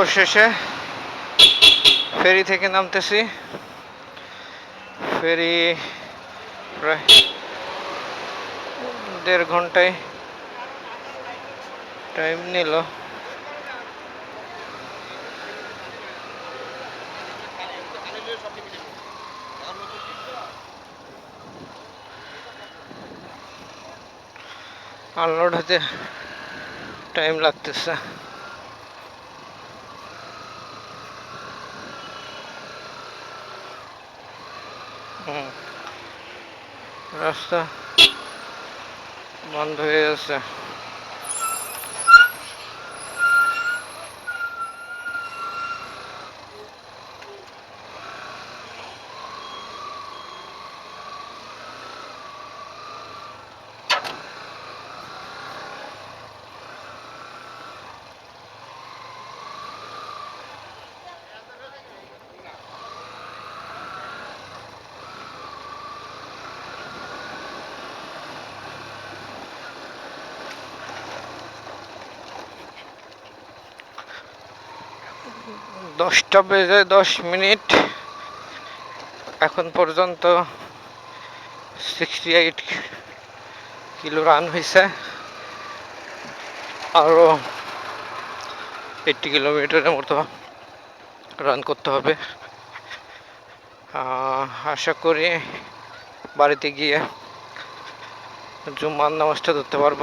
অবশেষে ফেরি থেকে নামতেছি। ফেরি প্রায় দেড় ঘন্টায় টাইম নিল। আনলোড হতে টাইম লাগতেছে। রাস্তা বন্ধ হয়ে গেছে দশটা বেজে দশ মিনিট। এখন পর্যন্ত সিক্সটি এইট কিলো রান হয়েছে আরও এইটটি কিলোমিটারের মতো রান করতে হবে। আশা করি বাড়িতে গিয়ে জুম্মার নামাজটা ধরতে পারব।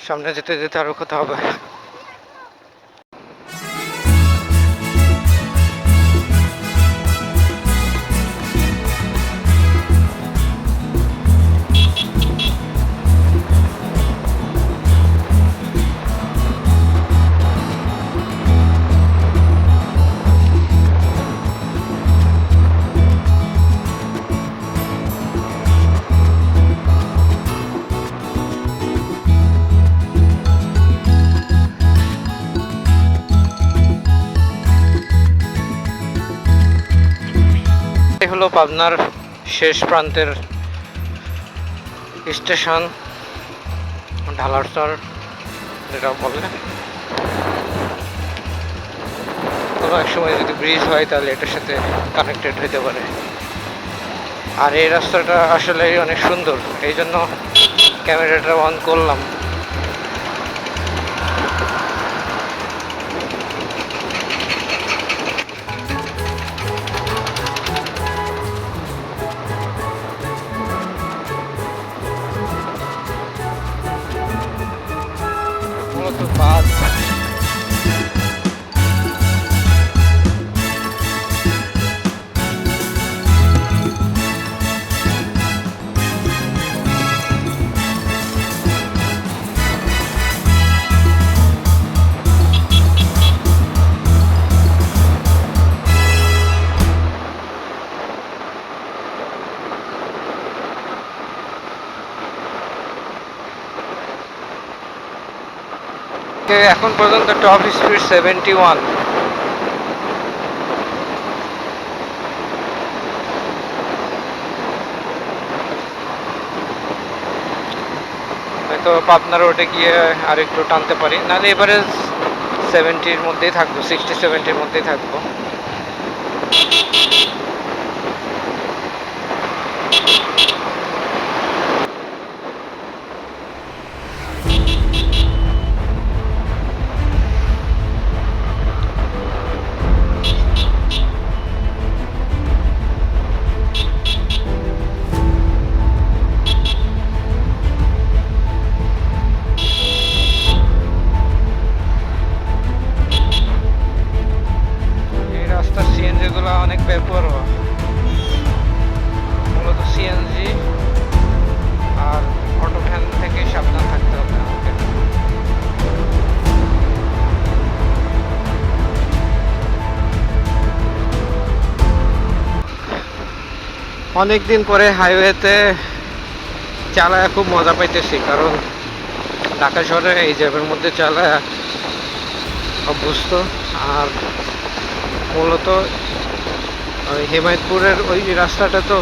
সামনে যেতে যেতে আরও কথা হবে। হলো পাবনার শেষ প্রান্তের স্টেশন, ঢালারচর যেটা বলে। কোনো এক সময় যদি ব্রিজ হয়, তাহলে এটার সাথে কানেক্টেড হতে পারে। আর এই রাস্তাটা আসলে অনেক সুন্দর, এই জন্য ক্যামেরাটা অন করলাম। এখন পর্যন্ত টপ স্পিড সেভেন্টি ওয়ান হয়তো পাবনা রোডে গিয়ে আর একটু টানতে পারি। নাহলে এবারে সেভেন্টির মধ্যেই থাকব সিক্সটি সেভেন্টির মধ্যেই থাকব। অনেক দিন পরে হাইওয়েতে চালায়, খুব মজা পাইতেছি, কারণ ঢাকা শহরে এই জ্যামের মধ্যে চালায় অভ্যস্ত। আর মূলত ওই হেমায়তপুরের ওই রাস্তাটা তো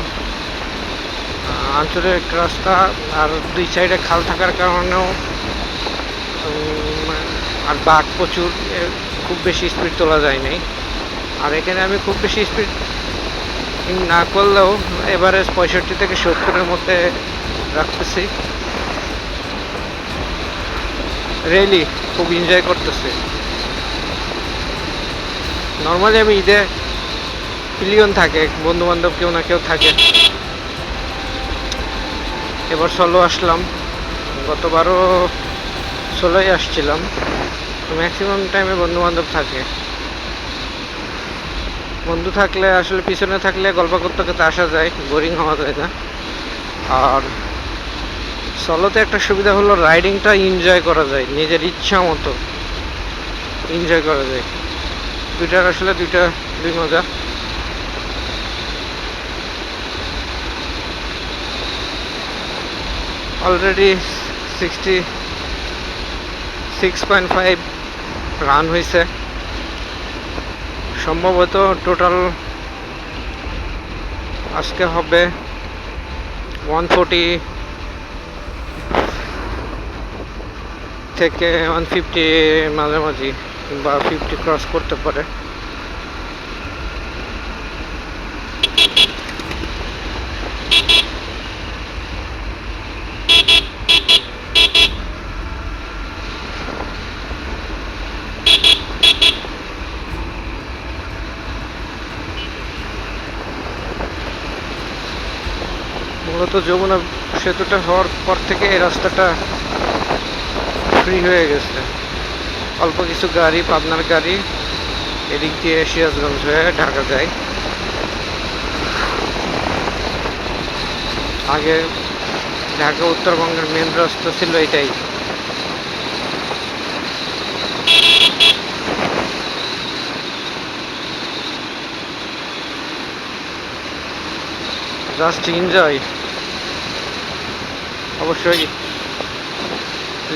আঞ্চলিক রাস্তা, আর দুই সাইডে খাল থাকার কারণেও আর বাঘ প্রচুর খুব বেশি স্পিড তোলা যায় নাই। আর এখানে আমি খুব বেশি স্পিড না করলেও এবারে পঁয়ষট্টি থেকে সত্তরের মধ্যে রাখতেছি। রেলি খুব এনজয় করতেছি। নর্মালি আমি ঈদে পিলিয়ন থাকে বন্ধু বান্ধব কেউ না কেউ থাকে। এবার সলো আসলাম। গতবারও সোলোই আসছিলাম। ম্যাক্সিমাম টাইমে বন্ধু বান্ধব থাকে। বন্ধু থাকলে, আসলে পিছনে থাকলে গল্প করতে করতে আসা যায় বোরিং হওয়া যায় না। আর সলোতে একটা সুবিধা হলো রাইডিংটা এনজয় করা যায়, নিজের ইচ্ছা মতো এনজয় করা যায়। দুইটার আসলে দুইটা, দুই মজা। Already sixty six point five run হয়েছে সম্ভবত টোটাল আজকে হবে ওয়ান ফোর্টি থেকে ওয়ান ফিফটি মাঝামাঝি কিংবা ফিফটি ক্রস করতে পারে। মূলত যমুনা সেতুটা হওয়ার পর থেকে এই রাস্তাটা ফ্রি হয়ে গেছে। অল্প কিছু গাড়ি, পাবনার গাড়ি এদিক দিয়ে সিরাজগঞ্জ হয়ে ঢাকা যায়। আগে ঢাকা, উত্তরবঙ্গের মেন রাস্তা ছিল এটাই। জাস্ট এনজয় অবশ্যই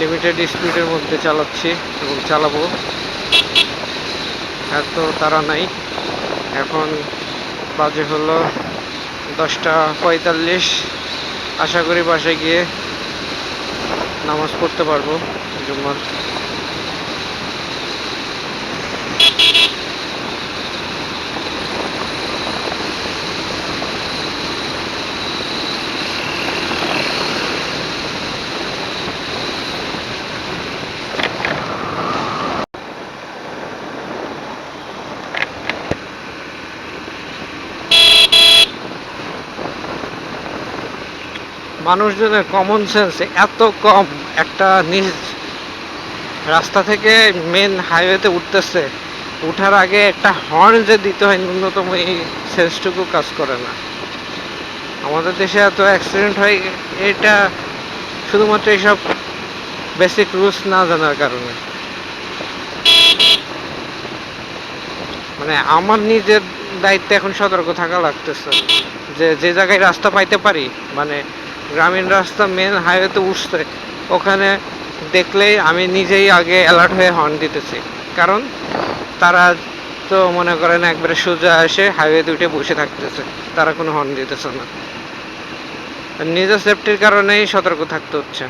লিমিটেড স্পিডের মধ্যে চালাচ্ছি এবং চালাবো। এত তারা নাই। এখন বাজে হলো দশটা পঁয়তাল্লিশ। আশা করি বাসায় গিয়ে নামাজ পড়তে পারব জুম্মার। মানুষজনের কমন সেন্স এত কম একটা নিজ রাস্তা থেকে মেন হাইওয়েতে উঠতেছে, উঠার আগে একটা হর্ন যে দিতে হয় ন্যূনতম এই সেন্সটুকু কাজ করে না। আমাদের দেশে এত অ্যাক্সিডেন্ট হয়, এটা শুধুমাত্র এইসব বেসিক রুলস না জানার কারণে। মানে আমার নিজের দায়িত্বে এখন সতর্ক থাকা লাগতেছে, যে যে জায়গায় রাস্তা পাইতে পারি মানে গ্রামীণ রাস্তা মেন হাইওয়েতে উঠছে। ওখানে দেখলেই আমি নিজেই আগে অ্যালার্ট হয়ে হর্ন দিতেছি। কারণ তারা তো মনে করেন একবারে সোজা এসে হাইওয়ে উঠে বসে থাকতেছে। তারা কোনো হর্ন দিতেছে না। নিজের সেফটির কারণেই সতর্ক থাকতে হচ্ছে।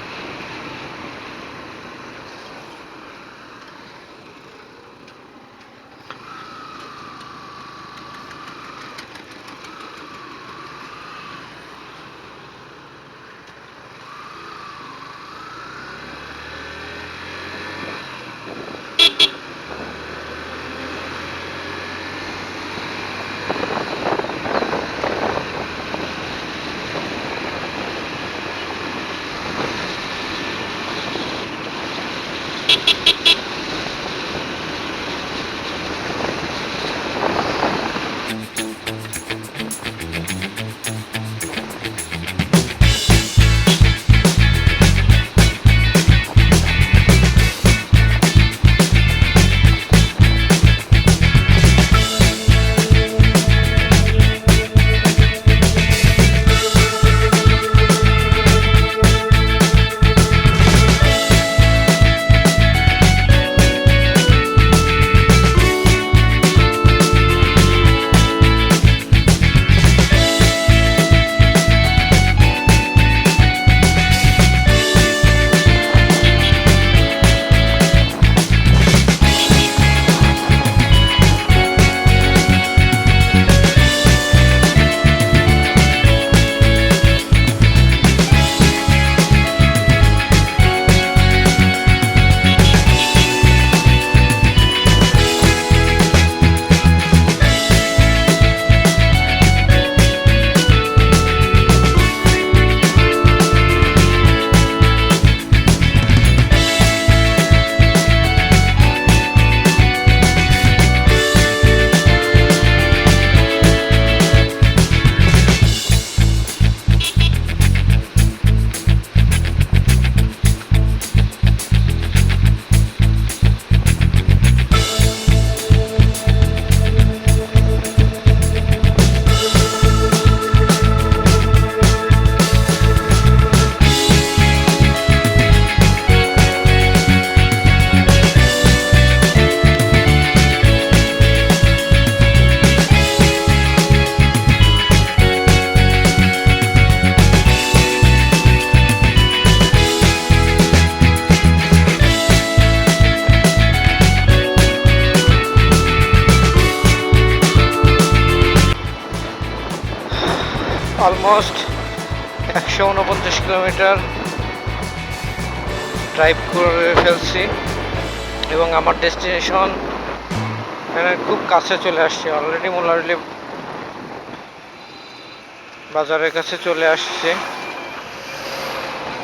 অলমোস্ট একশো উনপঞ্চাশ কিলোমিটার ড্রাইভ করে ফেলছি এবং আমার ডেস্টিনেশন এখানে খুব কাছে চলে আসছে। অলরেডি মোলারলি বাজারের কাছে চলে আসছে।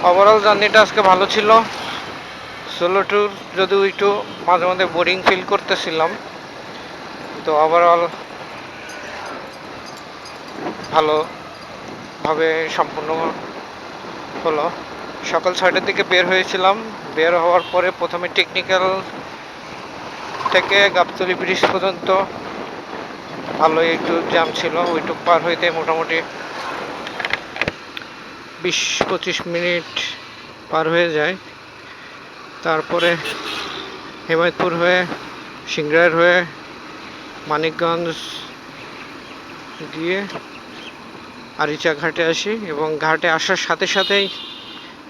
ওভারঅল জার্নিটা আজকে ভালো ছিল। সোলো ট্যুর যদিও একটু মাঝে মাঝে বোরিং ফিল করতেছিলাম তো ওভারঅল ভালোভাবে সম্পূর্ণ হলো। সকাল ছয়টার দিকে বের হয়েছিলাম। বের হওয়ার পরে প্রথমে টেকনিক্যাল থেকে গাবতলি ব্রিজ পর্যন্ত ভালো একটু জ্যাম ছিল, ওইটুক পার হইতে মোটামুটি বিশ পঁচিশ মিনিট পার হয়ে যায়। তারপরে হেমায়তপুর হয়ে সিংড়ার হয়ে, মানিকগঞ্জ গিয়ে আরিচা ঘাটে আসি এবং ঘাটে আসার সাথে সাথেই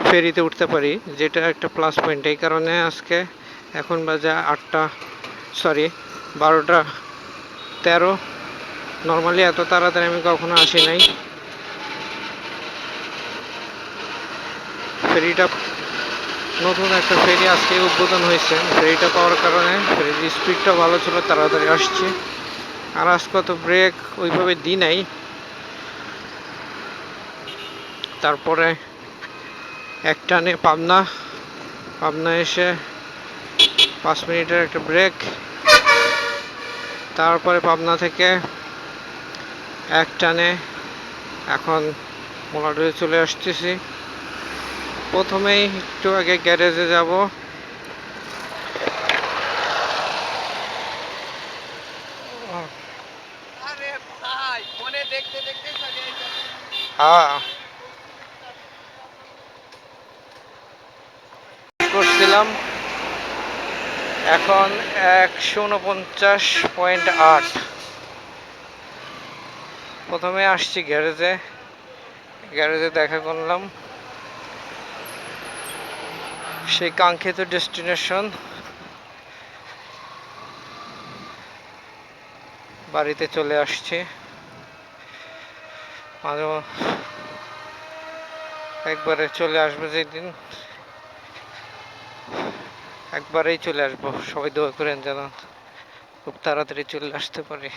ফেরিতে উঠতে পারি, যেটা একটা প্লাস পয়েন্ট এই কারণে আজকে এখন বাজে আটটা সরি বারোটা তেরো। নর্মালি এত তাড়াতাড়ি আমি কখনো আসি নাই। ফেরিটা নতুন একটা ফেরি আজকে উদ্বোধন হয়েছে। ফেরিটা পাওয়ার কারণে ফেরির স্পিডটা ভালো ছিল, তাড়াতাড়ি আসছে। আর আজকে তো ব্রেক ওইভাবে দিই নাই। তারপরে এক টানে পাবনা পাবনা এসে পাঁচ মিনিটের একটা ব্রেক তারপরে পাবনা থেকে এক টানে এখন মোলাডুয়ে চলে আসতেছি। প্রথমেই একটু আগে গ্যারেজে যাব। হ্যাঁ। করছিলাম এখন একশো উনপঞ্চাশ পয়েন্ট আট। প্রথমে আসছি গ্যারেজে। গ্যারেজে দেখা করলাম। সেই কাঙ্ক্ষিত ডেস্টিনেশন। বাড়িতে চলে আসছি। মাঝে একবারে চলে আসবে যেদিন। একবারেই চলে আসব। সবাই দোয়া করেন যেন খুব তাড়াতাড়ি চলে আসতে পারি।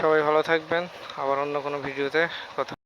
সবাই ভালো থাকবেন। আবার অন্য কোনো ভিডিওতে কথা